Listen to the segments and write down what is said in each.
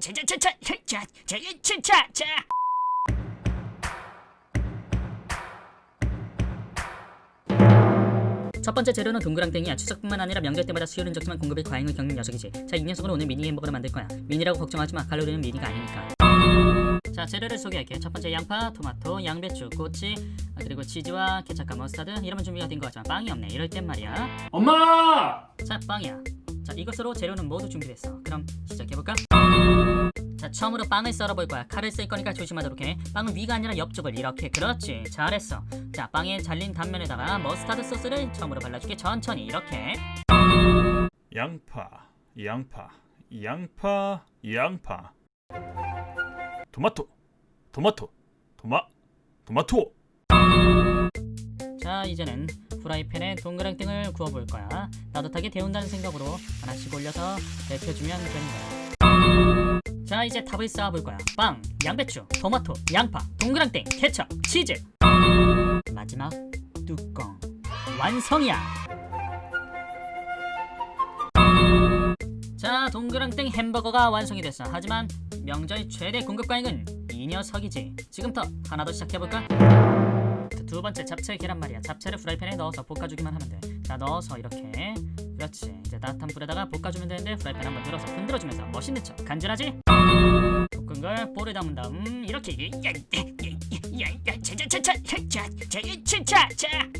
차차차차차차차차 첫 번째 재료는 동그랑땡이야. 추석뿐만 아니라 명절 때마다 수요는 적지만 공급이 과잉을 겪는 녀석이지. 자, 이 녀석으로 오늘 미니 햄버거를 만들 거야. 미니라고 걱정하지 마. 칼로리는 미니가 아니니까. 자, 재료를 소개할게. 첫 번째 양파, 토마토, 양배추, 꼬치, 아, 그리고 치즈와 케찹과 머스타드. 이러면 준비가 된거 같지만 빵이 없네. 이럴 땐 말이야. 엄마! 자, 빵이야. 자, 이것으로 재료는 모두 준비됐어. 그럼 시작해볼까? 자, 처음으로 빵을 썰어볼 거야. 칼을 쓸 거니까 조심하도록 해. 빵은 위가 아니라 옆쪽을 이렇게. 그렇지. 잘했어. 자, 빵에 잘린 단면에다가 머스타드 소스를 처음으로 발라줄게. 천천히 이렇게. 양파, 양파, 양파, 양파. 토마토, 토마토, 토마, 토마토. 자, 이제는 프라이팬에 동그랑땡을 구워볼 거야. 따뜻하게 데운다는 생각으로 하나씩 올려서 데펴주면 거야. 자, 이제 탑을 쌓아볼 거야. 빵, 양배추, 토마토, 양파, 동그랑땡, 케첩, 치즈. 마지막 뚜껑. 완성이야. 자, 동그랑땡 햄버거가 완성이 됐어. 하지만 명절 최대 공급 과잉은 이 녀석이지. 지금부터 하나 더 시작해볼까? 두 번째 잡채 계란말이야. 잡채를 프라이팬에 넣어서 볶아주기만 하면 돼. 자 넣어서 이렇게. 그렇지. 이제 따뜻한 불에다가 볶아주면 되는데 프라이팬 한번 들어서 흔들어주면서 멋있는 척. 간절하지? 볶은 걸 볼에 담은 다음 이렇게.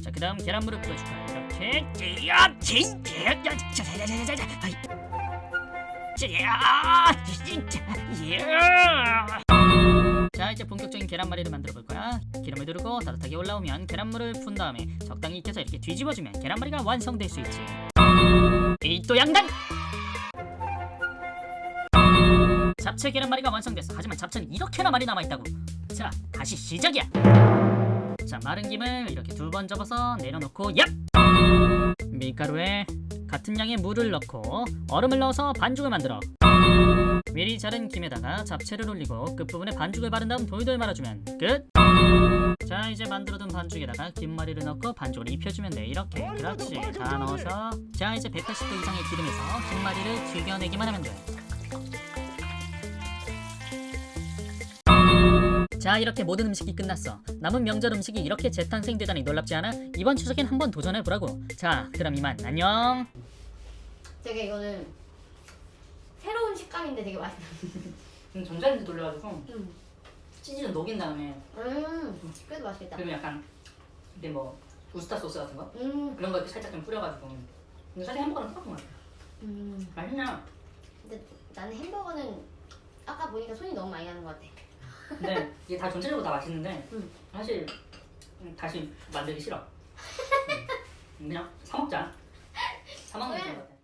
자 그다음 계란물을 뿌려줄 거야. 이렇게. 자 이제 본격적인 계란말이를 만들어 볼 거야. 기름을 두르고 따뜻하게 올라오면 계란물을 푼 다음에 적당히 익혀서 이렇게 뒤집어주면 계란말이가 완성될 수 있지. 이 또 양단 잡채 계란말이가 완성됐어. 하지만 잡채는 이렇게나 많이 남아있다고. 자 다시 시작이야. 자 마른 김을 이렇게 두 번 접어서 내려놓고 얍! 밀가루에 같은 양의 물을 넣고 얼음을 넣어서 반죽을 만들어 미리 자른 김에다가 잡채를 올리고 끝부분에 반죽을 바른 다음 돌돌 말아주면 끝! 자 이제 만들어둔 반죽에다가 김말이를 넣고 반죽을 입혀주면 돼. 이렇게. 그렇지. 다 넣어서. 자 이제 180도 이상의 기름에서 김말이를 튀겨내기만 하면 돼. 자 이렇게 모든 음식이 끝났어. 남은 명절 음식이 이렇게 재탄생되다니 놀랍지 않아? 이번 추석엔 한번 도전해보라고. 자 그럼 이만. 안녕. 되게 이거는 식감인데 되게 맛있다. 전자레인지 돌려가지고 음, 치즈는 녹인 다음에 음, 그래도 맛있겠다. 그리고 약간 이제 뭐 우스타 소스 같은 거 음, 그런 거 이렇게 살짝 좀 뿌려가지고 근데 사실 햄버거랑 똑같은 것 같아 음. 맛있냐? 근데 나는 햄버거는 아까 보니까 손이 너무 많이 가는 것 같아. 근데 이게 다 전체적으로 다 맛있는데 음. 사실 음, 다시 만들기 싫어 음. 그냥 사 먹자 사 먹는 게 좋은 것 같아